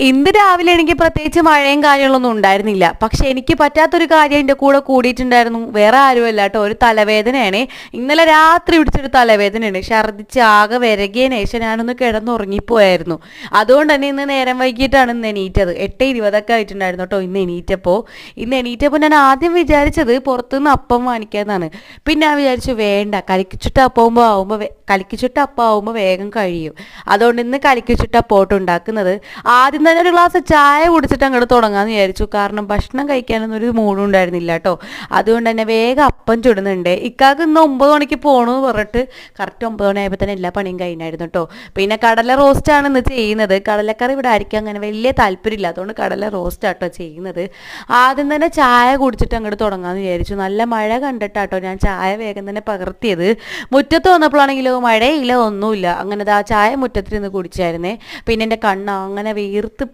ഇന്ന് രാവിലെ എനിക്ക് പ്രത്യേകിച്ച് മഴയും കാര്യങ്ങളൊന്നും ഉണ്ടായിരുന്നില്ല. പക്ഷെ എനിക്ക് പറ്റാത്തൊരു കാര്യം എന്റെ കൂടെ കൂടിയിട്ടുണ്ടായിരുന്നു. വേറെ ആരുമല്ല കേട്ടോ. ഒരു തലവേദനയാണ്. ഇന്നലെ രാത്രി പിടിച്ചൊരു തലവേദനയാണ്. ഛർദ്ദിച്ച് ആകെ വിരകിയ ശേഷം ഞാനൊന്ന് കിടന്നുറങ്ങിപ്പോയായിരുന്നു. അതുകൊണ്ട് തന്നെ ഇന്ന് നേരം വൈകിട്ടാണ് ഇന്ന് എണീറ്റത്. എട്ട് ഇരുപതൊക്കെ ആയിട്ടുണ്ടായിരുന്നു കേട്ടോ ഇന്ന് എണീറ്റപ്പോൾ. ഇന്ന് എണീറ്റപ്പോൾ ഞാൻ ആദ്യം വിചാരിച്ചത് പുറത്തുനിന്ന് അപ്പം വാങ്ങിക്കാന്നാണ് പിന്നെ ഞാൻ വിചാരിച്ചു വേണ്ട. കലിക്കിച്ചിട്ട് അപ്പമാകുമ്പോൾ ആവുമ്പോൾ കലിക്കിച്ചിട്ട് അപ്പം ആവുമ്പോൾ വേഗം കഴിയും. അതുകൊണ്ട് ഇന്ന് കലിക്കിച്ചിട്ട് അപ്പോട്ട് ഉണ്ടാക്കുന്നത്. ആദ്യം തന്നെ ഒരു ഗ്ലാസ് ചായ കുടിച്ചിട്ട് അങ്ങോട്ട് തുടങ്ങാമെന്ന് വിചാരിച്ചു. കാരണം ഭക്ഷണം കഴിക്കാനൊന്നും ഒരു മൂഡും ഉണ്ടായിരുന്നില്ല കേട്ടോ അതുകൊണ്ട് തന്നെ വേഗം അപ്പം ചുടുന്നുണ്ട്. ഇക്കാക്ക് ഇന്ന് ഒമ്പത് മണിക്ക് പോകണമെന്ന് പറഞ്ഞിട്ട് കറക്റ്റ് ഒമ്പത് മണിയായപ്പോൾ തന്നെ എല്ലാ പണിയും കഴിഞ്ഞായിരുന്നു കേട്ടോ പിന്നെ കടല റോസ്റ്റാണ് ഇന്ന് ചെയ്യുന്നത്. കടലക്കറി ഇവിടെ ആയിരിക്കും അങ്ങനെ വലിയ താല്പര്യമില്ല. അതുകൊണ്ട് കടല റോസ്റ്റ് ആട്ടോ ചെയ്യുന്നത്. ആദ്യം തന്നെ ചായ കുടിച്ചിട്ട് അങ്ങോട്ട് തുടങ്ങാമെന്ന് വിചാരിച്ചു. നല്ല മഴ കണ്ടിട്ടാട്ടോ ഞാൻ ചായ വേഗം തന്നെ പകർത്തിയത്. മുറ്റത്ത് വന്നപ്പോഴാണെങ്കിലോ മഴയില്ല ഒന്നുമില്ല. അങ്ങനെ ആ ചായ മുറ്റത്തിൽ നിന്ന് കുടിച്ചായിരുന്നേ. പിന്നെ എന്റെ കണ്ണ് അങ്ങനെ വീർത്ത് പണ്ടാരടങ്ങിയിരിക്കുക